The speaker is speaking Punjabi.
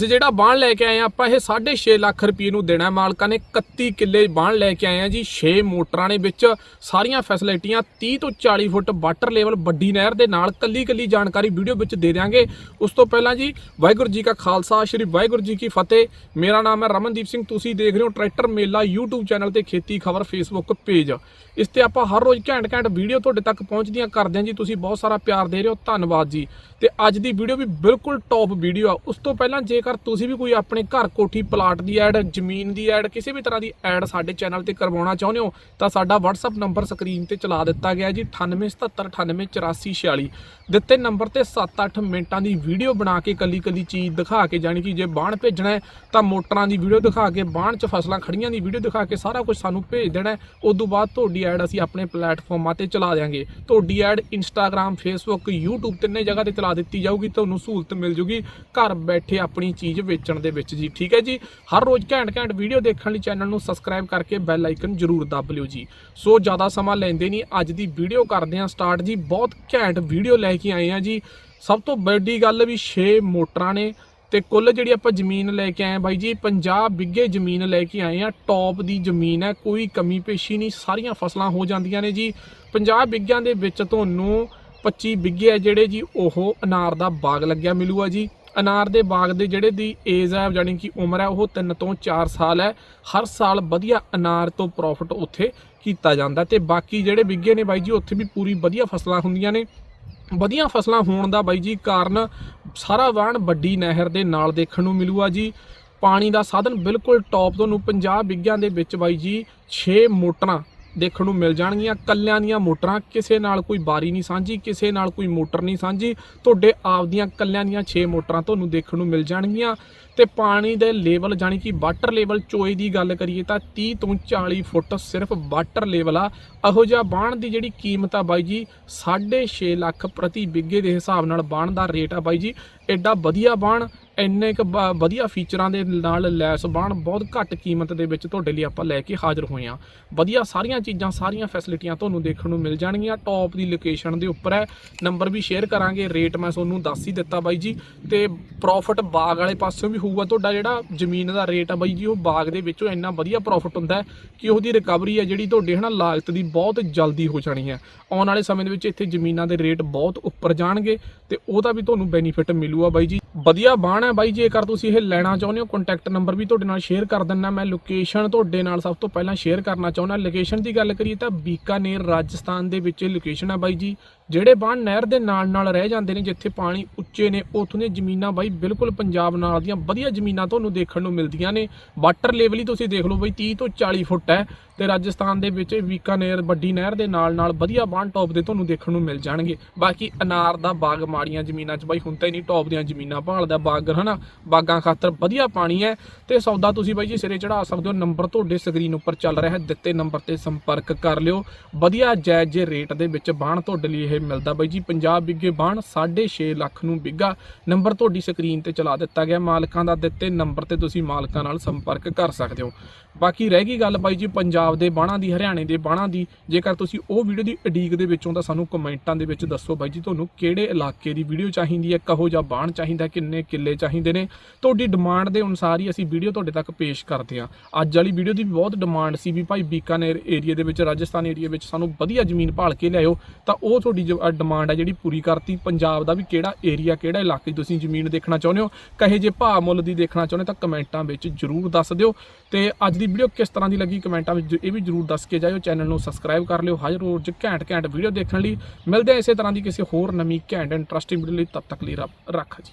ਅੱਜ ਜਿਹੜਾ ਬਾਣ ਲੈ ਕੇ ਆਏ ਆ ਆਪਾਂ ਇਹ 6.5 ਲੱਖ ਰੁਪਏ ਨੂੰ ਦੇਣਾ ਮਾਲਕਾਂ ਨੇ 31 ਕਿੱਲੇ ਬਾਣ ਲੈ ਕੇ ਆਏ ਆ ਜੀ। 6 ਮੋਟਰਾਂ ਨੇ ਵਿੱਚ ਸਾਰੀਆਂ ਫੈਸਿਲਿਟੀਆਂ 30 ਤੋਂ 40 ਫੁੱਟ ਵਾਟਰ ਲੈਵਲ ਵੱਡੀ ਨਹਿਰ ਦੇ ਨਾਲ ਕੱਲੀ ਕੱਲੀ ਜਾਣਕਾਰੀ ਵੀਡੀਓ ਵਿੱਚ ਦੇ ਦਿਆਂਗੇ। ਉਸ ਤੋਂ ਪਹਿਲਾਂ ਜੀ, ਵਾਹਿਗੁਰੂ ਜੀ ਕਾ ਖਾਲਸਾ, ਸ੍ਰੀ ਵਾਹਿਗੁਰੂ ਜੀ ਕੀ ਫਤਿਹ। ਮੇਰਾ ਨਾਮ ਹੈ ਰਮਨਦੀਪ ਸਿੰਘ। ਤੁਸੀਂ ਦੇਖ ਰਹੇ ਹੋ ਟਰੈਕਟਰ ਮੇਲਾ YouTube ਚੈਨਲ ਤੇ ਖੇਤੀ ਖਬਰ Facebook ਪੇਜ ਇਸ ਤੇ ਆਪਾਂ ਹਰ ਰੋਜ਼ ਘੈਂਟ ਘੈਂਟ ਵੀਡੀਓ ਤੁਹਾਡੇ ਤੱਕ ਪਹੁੰਚਦੀਆਂ ਕਰਦੇ ਹਾਂ ਜੀ। ਤੁਸੀਂ ਬਹੁਤ ਸਾਰਾ ਪਿਆਰ ਦੇ ਰਹੇ ਹੋ। ਧੰਨਵਾਦ ਜੀ। ਤੇ ਅੱਜ ਦੀ ਵੀਡੀਓ ਵੀ ਬਿਲਕੁਲ ਟੌਪ ਵੀਡੀਓ ਆ। ਉਸ ਤੋਂ ਪਹਿਲਾਂ ਜੇਕਰ ਤੁਸੀਂ ਵੀ ਕੋਈ ਆਪਣੇ ਘਰ ਕੋਠੀ ਪਲਾਟ ਦੀ ਐਡ, ਜ਼ਮੀਨ ਦੀ ਐਡ, ਕਿਸੇ ਵੀ ਤਰ੍ਹਾਂ ਦੀ ਐਡ ਸਾਡੇ ਚੈਨਲ ਤੇ ਕਰਵਾਉਣਾ ਚਾਹੁੰਦੇ ਹੋ, ਤਾਂ ਸਾਡਾ WhatsApp ਨੰਬਰ ਸਕਰੀਨ ਤੇ ਚਲਾ ਦਿੱਤਾ ਗਿਆ ਜੀ 9877988446 ਦਿੱਤੇ ਨੰਬਰ ਤੇ 7-8 ਮਿੰਟਾਂ ਦੀ ਵੀਡੀਓ ਬਣਾ ਕੇ ਕੱਲੀ ਕੱਲੀ ਚੀਜ਼ ਦਿਖਾ ਕੇ, ਜਾਣੀ ਕਿ ਜੇ ਬਾਣ ਭੇਜਣਾ ਹੈ, ਤਾਂ ਮੋਟਰਾਂ ਦੀ ਵੀਡੀਓ ਦਿਖਾ ਕੇ, ਬਾਣ 'ਚ ਫਸਲਾਂ ਖੜੀਆਂ ਦੀ ਵੀਡੀਓ ਦਿਖਾ ਕੇ ਸਾਰਾ ਕੁਝ ਸਾਨੂੰ ਭੇਜ ਦੇਣਾ ਹੈ। ਉਸ ਤੋਂ ਬਾਅਦ ਤੁਹਾਡੀ ਐਡ ਅਸੀਂ ਆਪਣੇ ਪਲੇਟਫਾਰਮਾਂ ਤੇ ਚਲਾ ਦਿਆਂਗੇ। ਤੁਹਾਡੀ ਐਡ ਇੰਸਟਾਗ੍ਰam ਫੇਸਬੁੱਕ YouTube ਤਿੰਨੇ ਜਗ੍ਹਾ ਤੇ ਚਲਾ ਦਿੱਤੀ ਜਾਊਗੀ, ਤੁਹਾਨੂੰ ਸਹੂਲਤ ਮਿਲ ਜੂਗੀ। ਘਰ ਬੈਠੇ ਆਪਣੀ ਚੀਜ਼ ਵੇਚਣ ਦੇ ਵਿੱਚ ਜੀ। ਠੀਕ ਹੈ ਜੀ? ਹਰ ਰੋਜ਼ ਘੈਂਟ ਘੈਂਟ ਵੀਡੀਓ ਦੇਖਣ ਲਈ ਚੈਨਲ ਨੂੰ ਸਬਸਕ੍ਰਾਈਬ ਕਰਕੇ ਬੈਲ ਆਈਕਨ ਜ਼ਰੂਰ ਦੱਬ ਲਿਓ ਜੀ। ਸੋ ਜ਼ਿਆਦਾ ਸਮਾਂ ਲੈਂਦੇ ਨਹੀਂ, ਅੱਜ ਦੀ ਵੀਡੀਓ ਕਰਦੇ ਹਾਂ ਸਟਾਰਟ ਜੀ। ਬਹੁਤ ਘੈਂਟ ਵੀਡੀਓ ਲੈ ਕੇ ਆਏ ਹਾਂ ਜੀ। ਸਭ ਤੋਂ ਵੱਡੀ ਗੱਲ ਵੀ 6 ਮੋਟਰਾਂ ਨੇ ਤੇ ਕੁੱਲ ਜਿਹੜੀ ਆਪਾਂ ਜ਼ਮੀਨ ਲੈ ਕੇ ਆਏ ਆ ਬਾਈ ਜੀ 50 ਬਿੱਗੇ ਜ਼ਮੀਨ ਲੈ ਕੇ ਆਏ ਆ ਟੌਪ ਦੀ ਜ਼ਮੀਨ ਹੈ, ਕੋਈ ਕਮੀ ਪੇਸ਼ੀ ਨਹੀਂ, ਸਾਰੀਆਂ ਫਸਲਾਂ ਹੋ ਜਾਂਦੀਆਂ ਨੇ ਜੀ। 50 ਬਿੱਗਿਆਂ ਦੇ ਵਿੱਚ ਤੁਹਾਨੂੰ 25 ਬਿੱਗੇ ਆ ਜਿਹੜੇ ਜੀ, ਉਹ ਅਨਾਰ ਦਾ ਬਾਗ ਲੱਗਿਆ ਮਿਲੂਗਾ ਜੀ। ਅਨਾਰ ਦੇ ਬਾਗ ਦੇ ਜਿਹੜੇ ਦੀ ਏਜ ਹੈ ਜਾਨੀ ਕਿ ਉਮਰ ਹੈ ਉਹ 3 ਤੋਂ 4 ਸਾਲ ਹੈ। ਹਰ ਸਾਲ ਵਧੀਆ ਅਨਾਰ ਤੋਂ ਪ੍ਰੋਫਿਟ ਉੱਥੇ ਕੀਤਾ ਜਾਂਦਾ ਤੇ ਬਾਕੀ ਜਿਹੜੇ ਬਿੱਗੇ ਨੇ ਬਾਈ ਜੀ, ਉੱਥੇ ਵੀ ਪੂਰੀ ਵਧੀਆ ਫਸਲਾਂ ਹੁੰਦੀਆਂ ਨੇ। ਵਧੀਆ ਫਸਲਾਂ ਹੋਣ ਦਾ ਬਾਈ ਜੀ ਕਾਰਨ ਸਾਰਾ ਵਾਣ ਵੱਡੀ ਨਹਿਰ ਦੇ ਨਾਲ ਦੇਖਣ ਨੂੰ ਮਿਲੂਗਾ ਜੀ। ਪਾਣੀ ਦਾ ਸਾਧਨ ਬਿਲਕੁਲ ਟੌਪ ਤੁਹਾਨੂੰ 50 ਬਿੱਗਿਆਂ ਦੇ ਵਿੱਚ ਬਾਈ ਜੀ 6 ਮੋਟਰਾਂ ਦੇਖਣ ਨੂੰ ਮਿਲ ਜਾਣਗੀਆਂ। ਕੱਲਿਆਂ ਦੀਆਂ ਮੋਟਰਾਂ ਕਿਸੇ ਨਾਲ ਕੋਈ ਬਾਰੀ ਨਹੀਂ ਸਾਂਝੀ, ਕਿਸੇ ਨਾਲ ਕੋਈ ਮੋਟਰ ਨਹੀਂ ਸਾਂਝੀ। ਤੁਹਾਡੇ ਆਪ ਦੀਆਂ ਕੱਲਿਆਂ ਦੀਆਂ 6 ਮੋਟਰਾਂ ਤੁਹਾਨੂੰ ਦੇਖਣ ਨੂੰ ਮਿਲ ਜਾਣਗੀਆਂ। ਤੇ ਪਾਣੀ ਦੇ ਲੈਵਲ ਜਾਨੀ ਕਿ ਵਾਟਰ ਲੈਵਲ ਚੋਏ ਦੀ ਗੱਲ ਕਰੀਏ ਤਾਂ 30 ਤੋਂ 40 ਫੁੱਟ ਸਿਰਫ ਵਾਟਰ ਲੈਵਲ ਆ। ਇਹੋ ਜਿਹਾ ਬਾਣ ਦੀ ਜਿਹੜੀ ਕੀਮਤ ਆ ਬਾਈ ਜੀ 6.5 ਲੱਖ ਪ੍ਰਤੀ ਬਿੱਗੇ ਦੇ ਹਿਸਾਬ ਨਾਲ ਬਾਣ ਦਾ ਰੇਟ ਆ ਬਾਈ ਜੀ। ਐਡਾ ਵਧੀਆ ਬਾਣ ਇੰਨੇ ਕ ਵਧੀਆ ਫੀਚਰਾਂ ਦੇ ਨਾਲ ਲੈਸ ਬਾਣ ਬਹੁਤ ਘੱਟ ਕੀਮਤ ਦੇ ਵਿੱਚ ਤੁਹਾਡੇ ਲਈ ਆਪਾਂ ਲੈ ਕੇ ਹਾਜ਼ਰ ਹੋਏ ਆ। ਵਧੀਆ ਸਾਰੀਆਂ ਚੀਜ਼ਾਂ, ਸਾਰੀਆਂ ਫੈਸਿਲਿਟੀਆਂ ਤੁਹਾਨੂੰ ਦੇਖਣ ਨੂੰ ਮਿਲ ਜਾਣਗੀਆਂ। ਟੌਪ ਦੀ ਲੋਕੇਸ਼ਨ ਦੇ ਉੱਪਰ ਹੈ। ਨੰਬਰ ਵੀ ਸ਼ੇਅਰ ਕਰਾਂਗੇ। ਰੇਟ ਮੈਂ ਤੁਹਾਨੂੰ ਦੱਸ ਹੀ ਦਿੱਤਾ ਬਾਈ ਜੀ। ਤੇ ਪ੍ਰੋਫਿਟ ਬਾਗ ਵਾਲੇ ਪਾਸਿਓਂ ਵੀ ਹੋਊਗਾ ਤੁਹਾਡਾ ਜਿਹੜਾ ਜ਼ਮੀਨ ਦਾ ਰੇਟ ਆ ਬਾਈ ਜੀ, ਉਹ ਬਾਗ ਦੇ ਵਿੱਚੋਂ ਇੰਨਾ ਵਧੀਆ ਪ੍ਰੋਫਿਟ ਹੁੰਦਾ ਕਿ ਉਹਦੀ ਰਿਕਵਰੀ ਹੈ ਜਿਹੜੀ ਤੁਹਾਡੇ ਹਨਾ ਲਾਗਤ ਦੀ ਬਹੁਤ ਜਲਦੀ ਹੋ ਜਾਣੀ ਹੈ। ਆਉਣ ਵਾਲੇ ਸਮੇਂ ਦੇ ਵਿੱਚ ਇੱਥੇ ਜ਼ਮੀਨਾਂ ਦੇ ਰੇਟ ਬਹੁਤ ਉੱਪਰ ਜਾਣਗੇ ਤੇ ਉਹਦਾ ਵੀ ਤੁਹਾਨੂੰ ਬੈਨੀਫਿਟ ਮਿਲੂਗਾ ਬਾਈ ਜੀ। ਵਧੀਆ ਬਾਣ ਹੈ ਬਾਈ ਜੇਕਰ ਤੁਸੀਂ ਇਹ ਲੈਣਾ ਚਾਹੁੰਦੇ ਹੋ ਕੰਟੈਕਟ ਨੰਬਰ ਵੀ ਤੁਹਾਡੇ ਨਾਲ ਸ਼ੇਅਰ ਕਰ ਦਿੰਦਾ ਮੈਂ। ਲੋਕੇਸ਼ਨ ਤੁਹਾਡੇ ਨਾਲ ਸਭ ਤੋਂ ਪਹਿਲਾਂ ਸ਼ੇਅਰ ਕਰਨਾ ਚਾਹੁੰਦਾ। ਲੋਕੇਸ਼ਨ ਦੀ ਗੱਲ ਕਰੀਏ ਤਾਂ ਬੀਕਾਨੇਰ, ਰਾਜਸਥਾਨ ਦੇ ਵਿੱਚ ਇਹ ਲੋਕੇਸ਼ਨ ਹੈ ਬਾਈ ਜੀ। ਜਿਹੜੇ ਬਾਣ ਨਹਿਰ ਦੇ ਨਾਲ ਨਾਲ ਰਹਿ ਜਾਂਦੇ ਨੇ, ਜਿੱਥੇ ਪਾਣੀ ਉੱਚੇ ਨੇ, ਉੱਥੋਂ ਦੀਆਂ ਜ਼ਮੀਨਾਂ ਬਾਈ ਬਿਲਕੁਲ ਪੰਜਾਬ ਨਾਲ ਦੀਆਂ ਵਧੀਆ ਜ਼ਮੀਨਾਂ ਤੁਹਾਨੂੰ ਦੇਖਣ ਨੂੰ ਮਿਲਦੀਆਂ ਨੇ। ਵਾਟਰ ਲੈਵਲ ਹੀ ਤੁਸੀਂ ਦੇਖ ਲਓ ਬਾਈ 30 ਤੋਂ 40 ਫੁੱਟ ਹੈ। ਤੇ ਰਾਜਸਥਾਨ ਦੇ ਵਿੱਚ ਬੀਕਾਨੇਰ, ਵੱਡੀ ਨਹਿਰ ਦੇ ਨਾਲ ਨਾਲ ਵਧੀਆ ਬਾਣ ਟੌਪ ਦੇ ਤੁਹਾਨੂੰ ਦੇਖਣ ਨੂੰ ਮਿਲ ਜਾਣਗੇ। ਬਾਕੀ ਅਨਾਰ ਦਾ ਬਾਗ ਮਾੜੀਆਂ ਜ਼ਮੀਨਾਂ 'ਚ ਬਾਈ, ਹੁਣ ਤਾਂ ਹੀ ਨਹੀਂ ਟੌਪ ਦੀਆਂ ਜ਼ਮੀਨਾਂ ਭਾਲਦਾ ਬਾਗ ਹਨਾ? ਬਾਗਾਂ ਖਾਤਰ ਵਧੀਆ ਪਾਣੀ ਹੈ। ਤੇ ਸੌਦਾ ਤੁਸੀਂ ਬਾਈ ਜੀ ਸਿਰੇ ਚੜਾ ਸਕਦੇ ਹੋ। ਨੰਬਰ ਤੁਹਾਡੇ ਸਕਰੀਨ ਉੱਪਰ ਚੱਲ ਰਿਹਾ ਹੈ। ਦਿੱਤੇ ਨੰਬਰ ਤੇ ਸੰਪਰਕ ਕਰ ਲਿਓ। ਵਧੀਆ ਜਾਇਜ਼ ਜੇ ਰੇਟ ਦੇ ਵਿੱਚ ਬਾਣ ਤੁਹਾਡੇ ਲਈ ਇਹ ਮਿਲਦਾ ਬਾਈ ਜੀ। 50 ਬਿੱਗੇ ਬਾਣ 6.5 ਲੱਖ ਨੂੰ ਬਿੱਗਾ। ਨੰਬਰ ਤੁਹਾਡੀ ਸਕਰੀਨ ਤੇ ਚਲਾ ਦਿੱਤਾ ਗਿਆ। ਮਾਲਕਾਂ ਦਾ ਦਿੱਤੇ ਨੰਬਰ ਤੇ ਤੁਸੀਂ ਮਾਲਕਾਂ ਨਾਲ ਸੰਪਰਕ ਕਰ ਸਕਦੇ ਹੋ। ਬਾਕੀ ਰਹਿ ਗਈ ਗੱਲ ਬਾਈ ਜੀ ਪੰਜਾਬ ਦੇ ਬਾਣਾਂ ਦੀ, ਹਰਿਆਣੇ ਦੇ ਬਾਣਾਂ ਦੀ। ਜੇਕਰ ਤੁਸੀਂ ਉਹ ਵੀਡੀਓ ਦੀ ਅਡੀਕ ਦੇ ਵਿੱਚੋਂ ਤਾਂ ਸਾਨੂੰ ਕਮੈਂਟਾਂ ਦੇ ਵਿੱਚ ਦੱਸੋ ਬਾਈ ਜੀ ਤੁਹਾਨੂੰ ਕਿਹੜੇ ਇਲਾਕੇ ਦੀ ਵੀਡੀਓ ਚਾਹੀਦੀ ਹੈ, ਕਹੋ ਜਾਂ ਬਾਣ ਚਾਹੀਦਾ, ਕਿੰਨੇ ਕਿੱਲੇ ਚਾਹੀਦੇ ਨੇ। ਤੁਹਾਡੀ ਡਿਮਾਂਡ ਦੇ ਅਨੁਸਾਰ ਹੀ ਅਸੀਂ ਵੀਡੀਓ ਤੁਹਾਡੇ ਤੱਕ ਪੇਸ਼ ਕਰਦੇ ਹਾਂ। ਅੱਜ ਵਾਲੀ ਵੀਡੀਓ ਦੀ ਵੀ ਬਹੁਤ ਡਿਮਾਂਡ ਸੀ ਵੀ ਭਾਈ ਬੀਕਾਨੇਰ ਏਰੀਆ ਦੇ ਵਿੱਚ, ਰਾਜਸਥਾਨ ਏਰੀਆ ਵਿੱਚ ਸਾਨੂੰ ਵਧੀਆ ਜ਼ਮੀਨ ਭਾਲ ਕੇ ਲਿਆਇਓ। ਤਾਂ ਉਹ ਤੁਹਾਡੀ ਡਿਮਾਂਡ ਹੈ ਜਿਹੜੀ ਪੂਰੀ ਕਰਤੀ। ਪੰਜਾਬ ਦਾ ਵੀ ਕਿਹੜਾ ਏਰੀਆ, ਕਿਹੜਾ ਇਲਾਕੇ ਤੁਸੀਂ ਜ਼ਮੀਨ ਦੇਖਣਾ ਚਾਹੁੰਦੇ ਹੋ, ਕਹੇ ਜੇ ਭਾਅ ਮੁੱਲ ਦੀ ਦੇਖਣਾ ਚਾਹੁੰਦੇ ਤਾਂ ਕਮੈਂਟਾਂ ਵਿੱਚ ਜਰੂਰ ਦੱਸ ਦਿਓ। ਤੇ ਅੱਜ ਦੀ ਵੀਡੀਓ ਕਿਸ ਤਰ੍ਹਾਂ ਦੀ ਲੱਗੀ ਕਮੈਂਟਾਂ ਵਿੱਚ ਇਹ ਵੀ ਜਰੂਰ ਦੱਸ ਕੇ ਜਾਇਓ। ਚੈਨਲ ਨੂੰ ਸਬਸਕ੍ਰਾਈਬ ਕਰ ਲਿਓ। ਹਰ ਰੋਜ਼ ਘੈਂਟ ਘੈਂਟ ਵੀਡੀਓ ਦੇਖਣ ਲਈ ਮਿਲਦੇ ਆ ਇਸੇ ਤਰ੍ਹਾਂ ਦੀ ਕਿਸੇ ਹੋਰ ਨਵੀਂ ਘੈਂਟ ਇੰਟਰਸਟਿੰਗ ਵੀਡੀਓ ਲਈ, ਤਦ ਤੱਕ ਲਈ ਰੱਬ ਰੱਖਾ ਜੀ।